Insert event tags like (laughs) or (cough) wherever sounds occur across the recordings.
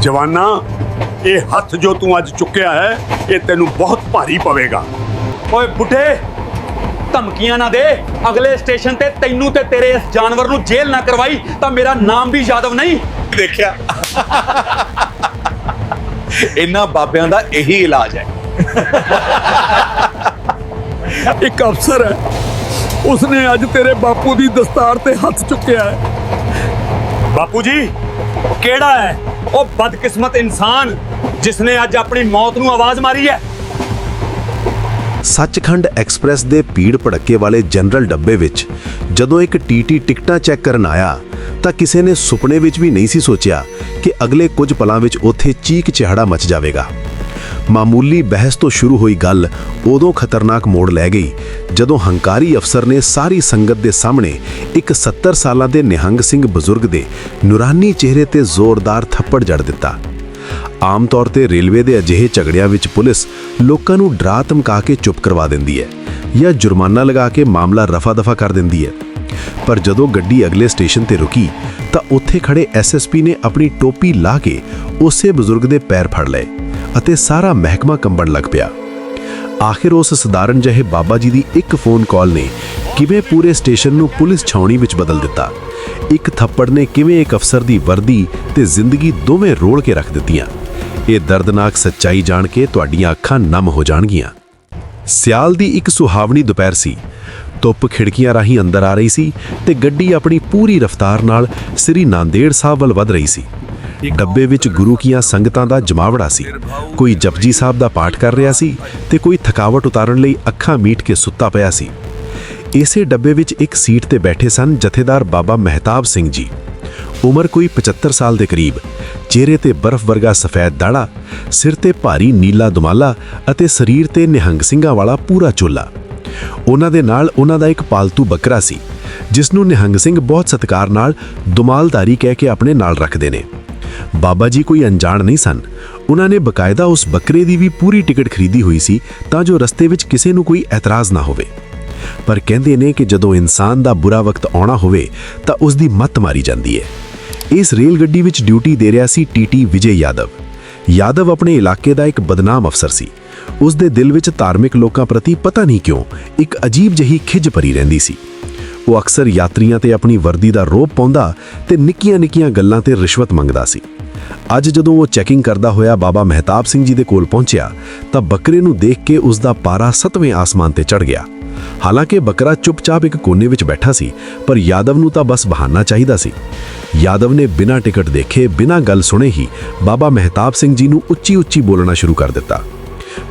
ਜਵਾਨਾ ਇਹ ਹੱਥ ਜੋ ਤੂੰ ਅੱਜ ਚੁੱਕਿਆ ਹੈ ਇਹ ਤੈਨੂੰ ਬਹੁਤ ਭਾਰੀ ਪਵੇਗਾ। ਓਏ ਬੁੱਢੇ ਧਮਕੀਆਂ ਨਾ ਦੇ। ਅਗਲੇ ਸਟੇਸ਼ਨ ਤੇ ਤੈਨੂੰ ਤੇ ਤੇਰੇ ਇਸ ਜਾਨਵਰ ਨੂੰ ਜੇਲ੍ਹ ਨਾ ਕਰਵਾਈ ਤਾਂ ਮੇਰਾ ਨਾਮ ਵੀ ਯਾਦਵ ਨਹੀਂ। ਦੇਖਿਆ। ਇਹਨਾਂ ਬਾਬਿਆਂ ਦਾ ਇਹੀ ਇਲਾਜ ਹੈ। ਇੱਕ ਅਫਸਰ ਹੈ। ਉਸਨੇ ਅੱਜ ਤੇਰੇ ਬਾਪੂ ਦੀ ਦਸਤਾਰ ਤੇ ਹੱਥ ਚੁੱਕਿਆ ਹੈ। ਬਾਪੂ ਜੀ ਕਿਹੜਾ ਹੈ? ਉਹ ਬਦਕਿਸਮਤ ਇਨਸਾਨ ਜਿਸ ਨੇ ਅੱਜ ਆਪਣੀ ਮੌਤ ਨੂੰ ਆਵਾਜ਼ ਮਾਰੀ ਹੈ। ਸੱਚਖੰਡ ਐਕਸਪ੍ਰੈਸ ਦੇ ਭੀੜ ਭੜੱਕੇ ਵਾਲੇ ਜਨਰਲ ਡੱਬੇ ਵਿੱਚ ਜਦੋਂ ਇੱਕ ਟੀਟੀ ਟਿਕਟਾਂ ਚੈੱਕ ਕਰਨ ਆਇਆ ਤਾਂ ਕਿਸੇ ਨੇ ਸੁਪਨੇ ਵਿੱਚ ਵੀ ਨਹੀਂ ਸੀ ਸੋਚਿਆ ਕਿ ਅਗਲੇ ਕੁਝ ਪਲਾਂ ਵਿੱਚ ਉੱਥੇ ਚੀਕ ਚਿਹੜਾ ਮਚ ਜਾਵੇਗਾ। ਮਾਮੂਲੀ ਬਹਿਸ ਤੋਂ ਸ਼ੁਰੂ ਹੋਈ ਗੱਲ ਉਦੋਂ ਖਤਰਨਾਕ ਮੋੜ ਲੈ ਗਈ, ਜਦੋਂ ਹੰਕਾਰੀ ਅਫਸਰ ਨੇ ਸਾਰੀ ਸੰਗਤ ਦੇ ਸਾਹਮਣੇ ਇੱਕ 70 ਸਾਲਾਂ ਦੇ ਨਿਹੰਗ ਸਿੰਘ ਬਜ਼ੁਰਗ ਦੇ ਨੂਰਾਨੀ ਚਿਹਰੇ ਤੇ ਜ਼ੋਰਦਾਰ ਥੱਪੜ ਜੜ ਦਿੱਤਾ। ਆਮ ਤੌਰ ਤੇ ਰੇਲਵੇ ਦੇ ਅਜਿਹੇ ਝਗੜਿਆਂ ਵਿੱਚ ਪੁਲਿਸ ਲੋਕਾਂ ਨੂੰ ਡਰਾ ਧਮਕਾ ਕੇ ਚੁੱਪ ਕਰਵਾ ਦਿੰਦੀ ਹੈ ਜਾਂ ਜੁਰਮਾਨਾ ਲਗਾ ਕੇ ਮਾਮਲਾ ਰਫਾ-ਦਫਾ ਕਰ ਦਿੰਦੀ ਹੈ। ਪਰ ਜਦੋਂ ਗੱਡੀ ਅਗਲੇ ਸਟੇਸ਼ਨ ਤੇ ਰੁਕੀ ਤਾਂ ਉੱਥੇ ਖੜੇ ਐਸਐਸਪੀ ਨੇ ਆਪਣੀ ਟੋਪੀ ਲਾ ਕੇ ਉਸੇ ਬਜ਼ੁਰਗ ਦੇ ਪੈਰ ਫੜ ਲਏ। ਅਤੇ ਸਾਰਾ ਮਹਿਕਮਾ ਕੰਬਣ ਲੱਗ ਪਿਆ। ਆਖਿਰ ਉਸ ਸਧਾਰਨ ਜਿਹੇ ਬਾਬਾ ਜੀ ਦੀ ਇੱਕ ਫੋਨ ਕਾਲ ਨੇ ਕਿਵੇਂ ਪੂਰੇ ਸਟੇਸ਼ਨ ਨੂੰ ਪੁਲਿਸ ਛਾਉਣੀ ਵਿੱਚ ਬਦਲ ਦਿੱਤਾ? ਇੱਕ ਥੱਪੜ ਨੇ ਕਿਵੇਂ ਇੱਕ ਅਫਸਰ ਦੀ ਵਰਦੀ ਤੇ ਜ਼ਿੰਦਗੀ ਦੋਵੇਂ ਰੋਲ ਕੇ ਰੱਖ ਦਿੱਤੀਆਂ? ਇਹ ਦਰਦਨਾਕ ਸੱਚਾਈ ਜਾਣ ਕੇ ਤੁਹਾਡੀਆਂ ਅੱਖਾਂ ਨਮ ਹੋ ਜਾਣਗੀਆਂ। ਸਿਆਲ ਦੀ ਇੱਕ ਸੁਹਾਵਣੀ ਦੁਪਹਿਰ ਸੀ। ਧੁੱਪ ਖਿੜਕੀਆਂ ਰਾਹੀਂ ਅੰਦਰ ਆ ਰਹੀ ਸੀ ਤੇ ਗੱਡੀ ਆਪਣੀ ਪੂਰੀ ਰਫ਼ਤਾਰ ਨਾਲ ਸ੍ਰੀ ਨਾਂਦੇੜ ਸਾਹਿਬ ਵੱਲ ਵਧ ਰਹੀ ਸੀ। ਡੱਬੇ ਵਿੱਚ ਗੁਰੂ ਕੀਆਂ ਸੰਗਤਾਂ ਦਾ ਜਮਾਵੜਾ ਸੀ। ਕੋਈ ਜਪਜੀ ਸਾਹਿਬ ਦਾ ਪਾਠ ਕਰ ਰਿਹਾ ਸੀ ਤੇ ਕੋਈ ਥਕਾਵਟ ਉਤਾਰਨ ਲਈ ਅੱਖਾਂ ਮੀਟ ਕੇ ਸੁੱਤਾ ਪਿਆ ਸੀ। ਇਸੇ ਡੱਬੇ ਵਿੱਚ ਇੱਕ ਸੀਟ ਤੇ ਬੈਠੇ ਸਨ ਜਥੇਦਾਰ ਬਾਬਾ ਮਹਿਤਾਬ ਸਿੰਘ ਜੀ। ਉਮਰ ਕੋਈ 75 ਸਾਲ ਦੇ ਕਰੀਬ। ਚਿਹਰੇ ਤੇ ਬਰਫ਼ ਵਰਗਾ ਸਫੈਦ ਦਾੜਾ, ਸਿਰ ਤੇ ਭਾਰੀ ਨੀਲਾ ਦੁਮਾਲਾ ਅਤੇ ਸਰੀਰ ਤੇ ਨਿਹੰਗ ਸਿੰਘਾਂ ਵਾਲਾ ਪੂਰਾ ਚੋਲਾ। ਉਹਨਾਂ ਦੇ ਨਾਲ ਉਹਨਾਂ ਦਾ ਇੱਕ ਪਾਲਤੂ ਬੱਕਰਾ ਸੀ ਜਿਸ ਨੂੰ ਨਿਹੰਗ ਸਿੰਘ ਬਹੁਤ ਸਤਿਕਾਰ ਨਾਲ ਦੁਮਾਲਦਾਰੀ ਕਹਿ ਕੇ ਆਪਣੇ ਨਾਲ ਰੱਖਦੇ ਨੇ। ਬਾਬਾ ਜੀ ਕੋਈ ਅਣਜਾਣ ਨਹੀਂ ਸਨ। ਉਹਨਾਂ ਨੇ ਬਕਾਇਦਾ ਉਸ ਬੱਕਰੇ ਦੀ ਵੀ ਪੂਰੀ ਟਿਕਟ ਖਰੀਦੀ ਹੋਈ ਸੀ ਤਾਂ ਜੋ ਰਸਤੇ ਵਿੱਚ ਕਿਸੇ ਨੂੰ ਕੋਈ ਐਤਰਾਜ਼ ਨਾ ਹੋਵੇ। ਪਰ ਕਹਿੰਦੇ ਨੇ ਕਿ ਜਦੋਂ ਇਨਸਾਨ ਦਾ ਬੁਰਾ ਵਕਤ ਆਉਣਾ ਹੋਵੇ ਤਾਂ ਉਸ ਦੀ ਮੱਤ ਮਾਰੀ ਜਾਂਦੀ ਹੈ। ਇਸ ਰੇਲ ਗੱਡੀ ਵਿੱਚ ਡਿਊਟੀ ਦੇ ਰਿਹਾ ਸੀ ਟੀਟੀ ਵਿਜੇ ਯਾਦਵ। ਯਾਦਵ ਆਪਣੇ ਇਲਾਕੇ ਦਾ ਇੱਕ ਬਦਨਾਮ ਅਫਸਰ ਸੀ। ਉਸ ਦੇ ਦਿਲ ਵਿੱਚ ਧਾਰਮਿਕ ਲੋਕਾਂ ਪ੍ਰਤੀ ਪਤਾ ਨਹੀਂ ਕਿਉਂ ਇੱਕ ਅਜੀਬ ਜਿਹੀ ਖਿੱਚ ਭਰੀ ਰਹਿੰਦੀ ਸੀ। ਉਹ ਅਕਸਰ ਯਾਤਰੀਆਂ ਤੇ ਆਪਣੀ ਵਰਦੀ ਦਾ ਰੋਪ ਪਾਉਂਦਾ ਤੇ ਨਿੱਕੀਆਂ-ਨਿੱਕੀਆਂ ਗੱਲਾਂ ਤੇ ਰਿਸ਼ਵਤ ਮੰਗਦਾ ਸੀ। ਅੱਜ ਜਦੋਂ ਉਹ ਚੈਕਿੰਗ ਕਰਦਾ ਹੋਇਆ ਬਾਬਾ ਮਹਿਤਾਬ ਸਿੰਘ ਜੀ ਦੇ ਕੋਲ ਪਹੁੰਚਿਆ, ਤਾਂ ਬੱਕਰੇ ਨੂੰ ਦੇਖ ਕੇ ਉਸ ਦਾ ਪਾਰਾ ਸਤਵੇਂ ਆਸਮਾਨ ਤੇ ਚੜ ਗਿਆ। ਹਾਲਾਂਕਿ ਬੱਕਰਾ ਚੁੱਪਚਾਪ ਇੱਕ ਕੋਨੇ ਵਿੱਚ ਬੈਠਾ ਸੀ, ਪਰ ਯਾਦਵ ਨੂੰ ਤਾਂ ਬਸ ਬਹਾਨਾ ਚਾਹੀਦਾ ਸੀ। ਯਾਦਵ ਨੇ ਬਿਨਾਂ ਟਿਕਟ ਦੇਖੇ, ਬਿਨਾਂ ਗੱਲ ਸੁਣੇ ਹੀ ਬਾਬਾ ਮਹਿਤਾਬ ਸਿੰਘ ਜੀ ਨੂੰ ਉੱਚੀ-ਉੱਚੀ ਬੋਲਣਾ ਸ਼ੁਰੂ ਕਰ ਦਿੱਤਾ।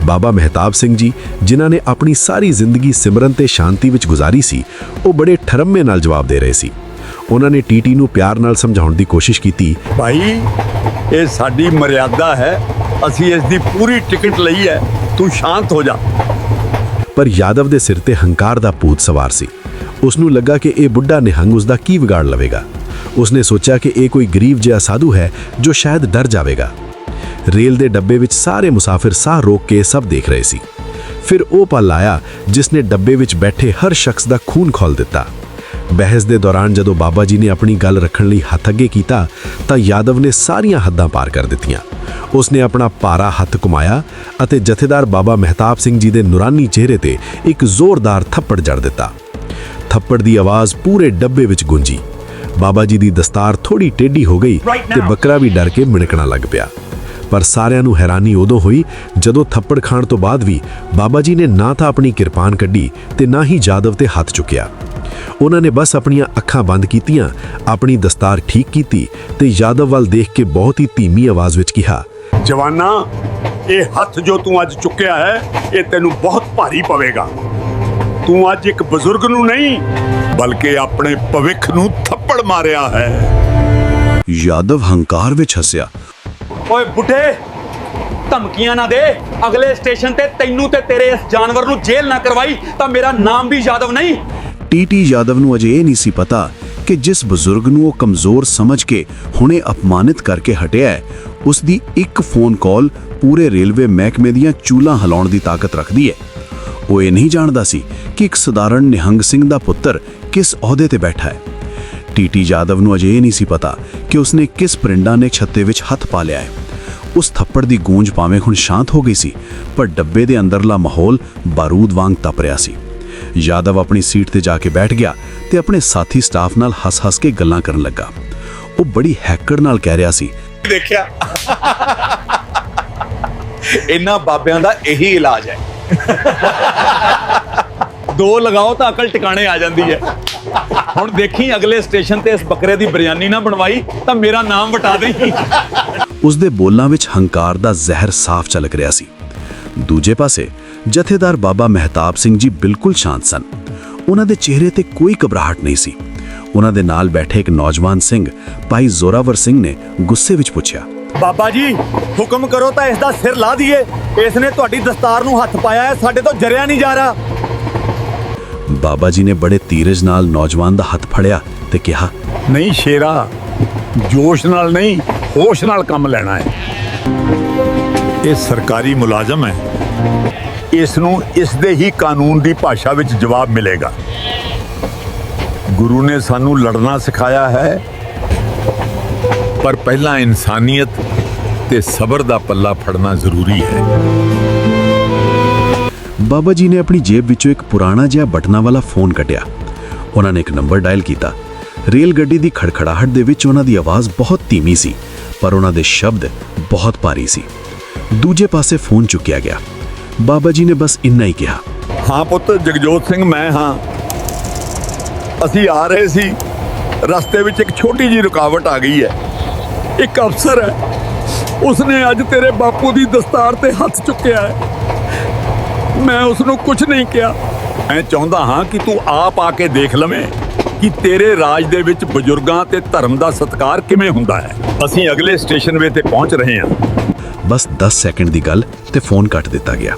ਬਾਬਾ ਮਹਿਤਾਬ ਸਿੰਘ ਜੀ ਜਿਨ੍ਹਾਂ ਨੇ ਆਪਣੀ ਸਾਰੀ ਜ਼ਿੰਦਗੀ ਸਿਮਰਨ ਤੇ ਸ਼ਾਂਤੀ ਵਿੱਚ ਗੁਜ਼ਾਰੀ ਸੀ ਉਹ ਬੜੇ ਠਰਮੇ ਨਾਲ ਜਵਾਬ ਦੇ ਰਹੇ ਸੀ। ਉਹਨਾਂ ਨੇ ਟੀਟੀ ਨੂੰ ਪਿਆਰ ਨਾਲ ਸਮਝਾਉਣ ਦੀ ਕੋਸ਼ਿਸ਼ ਕੀਤੀ। ਭਾਈ ਇਹ ਸਾਡੀ ਮਰਿਆਦਾ ਹੈ ਅਸੀਂ ਇਸ ਦੀ ਪੂਰੀ ਟਿਕਟ ਲਈ ਹੈ ਤੂੰ ਸ਼ਾਂਤ ਹੋ ਜਾ। ਪਰ ਯਾਦਵ ਦੇ ਸਿਰ ਤੇ ਹੰਕਾਰ ਦਾ ਭੂਤ ਸਵਾਰ ਸੀ। ਉਸ ਨੂੰ ਲੱਗਾ ਕਿ ਇਹ ਬੁੱਢਾ ਨਿਹੰਗ ਉਸ ਦਾ ਕੀ ਵਿਗਾੜ ਲਵੇਗਾ। ਉਸਨੇ ਸੋਚਿਆ ਕਿ ਇਹ ਕੋਈ ਗਰੀਬ ਜਿਹਾ ਸਾਧੂ ਹੈ ਜੋ ਸ਼ਾਇਦ ਡਰ ਜਾਵੇਗਾ। ਰੇਲ ਦੇ ਡੱਬੇ ਵਿੱਚ ਸਾਰੇ ਮੁਸਾਫਿਰ ਸਾਹ ਰੋਕ ਕੇ ਸਭ ਦੇਖ ਰਹੇ ਸੀ। ਫਿਰ ਉਹ ਪਲ ਆਇਆ ਜਿਸ ਨੇ ਡੱਬੇ ਵਿੱਚ ਬੈਠੇ ਹਰ ਸ਼ਖਸ ਦਾ ਖੂਨ ਖੋਲ ਦਿੱਤਾ। ਬਹਿਸ ਦੇ ਦੌਰਾਨ ਜਦੋਂ ਬਾਬਾ ਜੀ ਨੇ ਆਪਣੀ ਗੱਲ ਰੱਖਣ ਲਈ ਹੱਥ ਅੱਗੇ ਕੀਤਾ ਤਾਂ ਯਾਦਵ ਨੇ ਸਾਰੀਆਂ ਹੱਦਾਂ ਪਾਰ ਕਰ ਦਿੱਤੀਆਂ। ਉਸਨੇ ਆਪਣਾ ਭਾਰਾ ਹੱਥ ਘੁਮਾਇਆ ਅਤੇ ਜਥੇਦਾਰ ਬਾਬਾ ਮਹਿਤਾਬ ਸਿੰਘ ਜੀ ਦੇ ਨੂਰਾਨੀ ਚਿਹਰੇ ਤੇ ਇੱਕ ਜ਼ੋਰਦਾਰ ਥੱਪੜ ਜੜ ਦਿੱਤਾ। ਥੱਪੜ ਦੀ ਆਵਾਜ਼ ਪੂਰੇ ਡੱਬੇ ਵਿੱਚ ਗੂੰਜੀ। ਬਾਬਾ ਜੀ ਦੀ ਦਸਤਾਰ ਥੋੜੀ ਟੇਢੀ ਹੋ ਗਈ ਤੇ ਬੱਕਰਾ ਵੀ ਡਰ ਕੇ ਮਿਣਕਣਾ ਲੱਗ ਪਿਆ। ਪਰ ਸਾਰਿਆਂ ਨੂੰ ਹੈਰਾਨੀ ਉਦੋਂ ਹੋਈ ਜਦੋਂ ਥੱਪੜ ਖਾਣ ਤੋਂ ਬਾਅਦ ਵੀ ਬਾਬਾ ਜੀ ਨੇ ਨਾ ਤਾਂ ਆਪਣੀ ਕਿਰਪਾਨ ਕੱਢੀ ਤੇ ਨਾ ਹੀ ਜਾਦਵ ਤੇ ਹੱਥ ਚੁੱਕਿਆ। ਉਹਨਾਂ ਨੇ ਬਸ ਆਪਣੀਆਂ ਅੱਖਾਂ ਬੰਦ ਕੀਤੀਆਂ ਆਪਣੀ ਦਸਤਾਰ ਠੀਕ ਕੀਤੀ ਤੇ ਯਾਦਵ ਵੱਲ ਦੇਖ ਕੇ ਬਹੁਤ ਹੀ ਧੀਮੀ ਆਵਾਜ਼ ਵਿੱਚ ਕਿਹਾ ਜਵਾਨਾ ਇਹ ਹੱਥ ਜੋ ਤੂੰ ਅੱਜ ਚੁੱਕਿਆ ਹੈ ਇਹ ਤੈਨੂੰ ਬਹੁਤ ਭਾਰੀ ਪਵੇਗਾ। ਤੂੰ ਅੱਜ ਇੱਕ ਬਜ਼ੁਰਗ ਨੂੰ ਨਹੀਂ ਬਲਕਿ ਆਪਣੇ ਭਵਿੱਖ ਨੂੰ ਥੱਪੜ ਮਾਰਿਆ ਹੈ। ਯਾਦਵ ਹੰਕਾਰ ਵਿੱਚ ਹੱਸਿਆ। ਓਏ ਬੁੱਢੇ, ਧਮਕੀਆਂ ਨਾ ਦੇ। ਅਗਲੇ ਸਟੇਸ਼ਨ ਤੇ ਤੈਨੂੰ ਤੇ ਤੇਰੇ ਇਸ ਜਾਨਵਰ ਨੂੰ ਜੇਲ੍ਹ ਨਾ ਕਰਵਾਈ, ਤਾਂ ਮੇਰਾ ਨਾਮ ਵੀ ਯਾਦਵ ਨਹੀਂ। ਟੀਟੀ ਯਾਦਵ ਨੂੰ ਅਜੇ ਇਹ ਨਹੀਂ ਸੀ ਪਤਾ ਕਿ ਜਿਸ ਬਜ਼ੁਰਗ ਨੂੰ ਉਹ ਕਮਜ਼ੋਰ ਸਮਝ ਕੇ ਹੁਣੇ ਅਪਮਾਨਿਤ ਕਰਕੇ ਹਟਿਆ ਹੈ ਉਸ ਦੀ ਇੱਕ ਫੋਨ ਕਾਲ ਪੂਰੇ ਰੇਲਵੇ ਮਹਿਕਮੇ ਦੀਆਂ ਚੂਲਾਂ ਹਿਲਾਉਣ ਦੀ ਤਾਕਤ ਰੱਖਦੀ ਹੈ। ਉਹ ਇਹ ਨਹੀਂ ਜਾਣਦਾ ਸੀ ਕਿ ਇੱਕ ਸਧਾਰਨ ਨਿਹੰਗ ਸਿੰਘ ਦਾ ਪੁੱਤਰ ਕਿਸ ਅਹੁਦੇ ਤੇ ਬੈਠਾ ਹੈ। ਟੀਟੀ ਯਾਦਵ ਨੂੰ ਅਜੇ ਇਹ ਨਹੀਂ ਸੀ ਪਤਾ ਕਿ ਉਸਨੇ ਕਿਸ ਪਰਿੰਡਾ ਨੇ ਛੱਤੇ ਵਿੱਚ ਹੱਥ ਪਾ ਲਿਆ ਹੈ। ਉਸ ਥੱਪੜ ਦੀ ਗੂੰਜ ਭਾਵੇਂ ਹੁਣ ਸ਼ਾਂਤ ਹੋ ਗਈ ਸੀ, ਪਰ ਡੱਬੇ ਦੇ ਅੰਦਰਲਾ ਮਾਹੌਲ ਬਾਰੂਦ ਵਾਂਗ ਤਪ ਰਿਹਾ ਸੀ। ਯਾਦਵ ਆਪਣੀ ਸੀਟ ਤੇ ਜਾ ਕੇ ਬੈਠ ਗਿਆ ਤੇ ਆਪਣੇ ਸਾਥੀ ਸਟਾਫ ਨਾਲ ਹੱਸ-ਹੱਸ ਕੇ ਗੱਲਾਂ ਕਰਨ ਲੱਗਾ। ਉਹ ਬੜੀ ਹੈਕੜ ਨਾਲ ਕਹਿ ਰਿਹਾ ਸੀ, ਦੇਖਿਆ। ਇਹਨਾਂ ਬਾਬਿਆਂ ਦਾ ਇਹੀ ਇਲਾਜ ਹੈ। ਦੋ ਲਗਾਓ ਤਾਂ ਅਕਲ ਟਿਕਾਣੇ ਆ ਜਾਂਦੀ ਹੈ। ਹੁਣ ਦੇਖੀ ਅਗਲੇ ਸਟੇਸ਼ਨ ਤੇ ਇਸ ਬੱਕਰੇ ਦੀ ਬਿਰਿਆਨੀ ਨਾ ਬਣਵਾਈ ਤਾਂ ਮੇਰਾ ਨਾਮ ਵਟਾ ਦੇਈ। ਉਸ ਦੇ ਬੋਲਾਂ ਵਿੱਚ ਹੰਕਾਰ ਦਾ ਜ਼ਹਿਰ ਸਾਫ਼ ਝਲਕ ਰਿਹਾ ਸੀ। ਦੂਜੇ ਪਾਸੇ ਜਥੇਦਾਰ ਬਾਬਾ ਮਹਿਤਾਬ ਸਿੰਘ ਜੀ ਬਿਲਕੁਲ ਸ਼ਾਂਤ ਸਨ। ਉਹਨਾਂ ਦੇ ਚਿਹਰੇ ਤੇ ਕੋਈ ਘਬਰਾਹਟ ਨਹੀਂ ਸੀ। ਉਹਨਾਂ ਦੇ ਨਾਲ ਬੈਠੇ ਇੱਕ ਨੌਜਵਾਨ ਸਿੰਘ ਭਾਈ ਜ਼ੋਰਾਵਰ ਸਿੰਘ ਨੇ ਗੁੱਸੇ ਵਿੱਚ ਪੁੱਛਿਆ। ਬਾਬਾ ਜੀ ਹੁਕਮ ਕਰੋ ਤਾਂ ਇਸ ਦਾ ਸਿਰ ਲਾ ਦਈਏ। ਇਸ ਨੇ ਤੁਹਾਡੀ ਦਸਤਾਰ ਨੂੰ ਹੱਥ ਪਾਇਆ ਹੈ ਸਾਡੇ ਤੋਂ ਜਰਿਆ ਨਹੀਂ ਜਾ ਰਿਹਾ। ਬਾਬਾ ਜੀ ਨੇ ਬੜੇ ਧੀਰਜ ਨਾਲ ਨੌਜਵਾਨ ਦਾ ਹੱਥ ਫੜਿਆ ਤੇ ਕਿਹਾ, ਨਹੀਂ ਸ਼ੇਰਾ, ਜੋਸ਼ ਨਾਲ ਨਹੀਂ, ਹੋਸ਼ ਨਾਲ ਕੰਮ ਲੈਣਾ ਹੈ। ਇਹ ਸਰਕਾਰੀ ਮੁਲਾਜ਼ਮ ਹੈ। ਇਸ ਨੂੰ ਇਸ ਦੇ ਹੀ ਕਾਨੂੰਨ ਦੀ ਭਾਸ਼ਾ ਵਿੱਚ ਜਵਾਬ ਮਿਲੇਗਾ। ਗੁਰੂ ਨੇ ਸਾਨੂੰ ਲੜਨਾ ਸਿਖਾਇਆ ਹੈ, ਪਰ ਪਹਿਲਾਂ ਇਨਸਾਨੀਅਤ ਤੇ ਸਬਰ ਦਾ ਪੱਲਾ ਫੜਨਾ ਜ਼ਰੂਰੀ ਹੈ। ਬਾਬਾ ਜੀ ਨੇ ਆਪਣੀ ਜੇਬ ਵਿੱਚੋਂ ਇੱਕ ਪੁਰਾਣਾ ਜਿਹਾ ਬਟਨਾਂ ਵਾਲਾ ਫੋਨ ਕੱਢਿਆ। ਉਹਨਾਂ ਨੇ ਇੱਕ ਨੰਬਰ ਡਾਇਲ ਕੀਤਾ। ਰੇਲ ਗੱਡੀ ਦੀ ਖੜਖੜਾਹਟ ਦੇ ਵਿੱਚ ਉਹਨਾਂ ਦੀ ਆਵਾਜ਼ ਬਹੁਤ ਧੀਮੀ ਸੀ, ਪਰ ਉਹਨਾਂ ਦੇ ਸ਼ਬਦ ਬਹੁਤ ਭਾਰੀ ਸੀ। ਦੂਜੇ ਪਾਸੇ ਫੋਨ ਚੁੱਕਿਆ ਗਿਆ। ਬਾਬਾ ਜੀ ਨੇ ਬਸ ਇੰਨਾ ਹੀ ਕਿਹਾ। ਹਾਂ ਪੁੱਤ, ਜਗਜੋਤ ਸਿੰਘ ਮੈਂ ਹਾਂ। ਅਸੀਂ ਆ ਰਹੇ ਸੀ। ਰਸਤੇ ਵਿੱਚ ਇੱਕ ਛੋਟੀ ਜੀ ਰੁਕਾਵਟ ਆ ਗਈ ਹੈ। ਇੱਕ ਅਫਸਰ ਹੈ। ਉਸਨੇ ਅੱਜ ਤੇਰੇ ਬਾਪੂ ਦੀ ਦਸਤਾਰ ਤੇ ਹੱਥ ਚੁੱਕਿਆ ਹੈ। ਮੈਂ ਉਸ ਨੂੰ ਕੁਝ ਨਹੀਂ ਕਿਹਾ। ਮੈਂ ਚਾਹੁੰਦਾ ਹਾਂ ਕਿ ਤੂੰ ਆਪ ਆ ਕੇ ਦੇਖ ਲਵੇਂ ਕਿ ਤੇਰੇ ਰਾਜ ਦੇ ਵਿੱਚ ਬਜ਼ੁਰਗਾਂ ਤੇ ਧਰਮ ਦਾ ਸਤਿਕਾਰ ਕਿਵੇਂ ਹੁੰਦਾ ਹੈ। ਅਸੀਂ ਅਗਲੇ ਸਟੇਸ਼ਨ ਵੇ ਤੇ ਪਹੁੰਚ ਰਹੇ ਹਾਂ। ਬਸ 10 ਸੈਕਿੰਡ ਦੀ ਗੱਲ ਤੇ ਫੋਨ ਕੱਟ ਦਿੱਤਾ ਗਿਆ।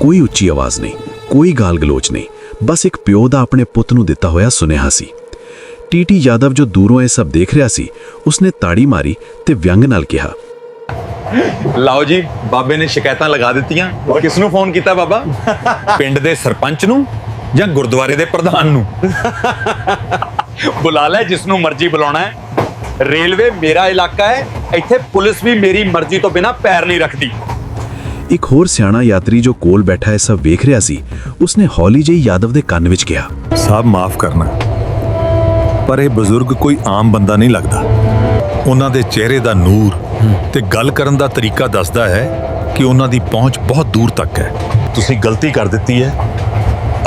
ਕੋਈ ਉੱਚੀ ਆਵਾਜ਼ ਨਹੀਂ ਕੋਈ ਗਾਲ ਗਲੋਚ ਨਹੀਂ। ਬਸ ਇੱਕ ਪਿਓ ਦਾ ਆਪਣੇ ਪੁੱਤ ਨੂੰ ਦਿੱਤਾ ਹੋਇਆ ਸੁਨੇਹਾ ਸੀ। ਟੀਟੀ ਯਾਦਵ ਜੋ ਦੂਰੋਂ ਇਹ ਸਭ ਦੇਖ ਰਿਹਾ ਸੀ ਉਸਨੇ ਤਾੜੀ ਮਾਰੀ ਤੇ ਵਿਅੰਗ ਨਾਲ ਕਿਹਾ ਲਓ ਜੀ ਬਾਬੇ ਨੇ ਸ਼ਿਕਾਇਤਾਂ ਲਗਾ ਦਿੱਤੀਆਂ। ਕਿਸ ਨੂੰ ਫੋਨ ਕੀਤਾ ਬਾਬਾ? (laughs) ਪਿੰਡ ਦੇ ਸਰਪੰਚ ਨੂੰ ਜਾਂ ਗੁਰਦੁਆਰੇ ਦੇ ਪ੍ਰਧਾਨ ਨੂੰ? ਬੁਲਾ ਲੈ ਜਿਸ ਨੂੰ ਮਰਜ਼ੀ ਬੁਲਾਉਣਾ ਹੈ। ਰੇਲਵੇ ਮੇਰਾ ਇਲਾਕਾ ਹੈ ਇੱਥੇ ਪੁਲਿਸ ਵੀ ਮੇਰੀ ਮਰਜ਼ੀ ਤੋਂ ਬਿਨਾ ਪੈਰ ਨਹੀਂ ਰੱਖਦੀ। ਇੱਕ ਹੋਰ ਸਿਆਣਾ ਯਾਤਰੀ ਜੋ ਕੋਲ ਬੈਠਾ ਇਹ ਸਭ ਵੇਖ ਰਿਹਾ ਸੀ। ਉਸਨੇ ਹੌਲੀ ਜਿਹੀ ਯਾਦਵ ਦੇ ਕੰਨ ਵਿੱਚ ਕਿਹਾ ਸਾਹਿਬ ਮਾਫ ਕਰਨਾ। ਪਰ ਇਹ ਬਜ਼ੁਰਗ ਕੋਈ ਆਮ ਬੰਦਾ ਨਹੀਂ ਲੱਗਦਾ। ਉਹਨਾਂ ਦੇ ਚਿਹਰੇ ਦਾ ਨੂਰ ਤੇ ਗੱਲ ਕਰਨ ਦਾ ਤਰੀਕਾ ਦੱਸਦਾ ਹੈ ਕਿ ਉਹਨਾਂ ਦੀ ਪਹੁੰਚ ਬਹੁਤ ਦੂਰ ਤੱਕ ਹੈ। ਤੁਸੀਂ ਗਲਤੀ ਕਰ ਦਿੱਤੀ ਹੈ।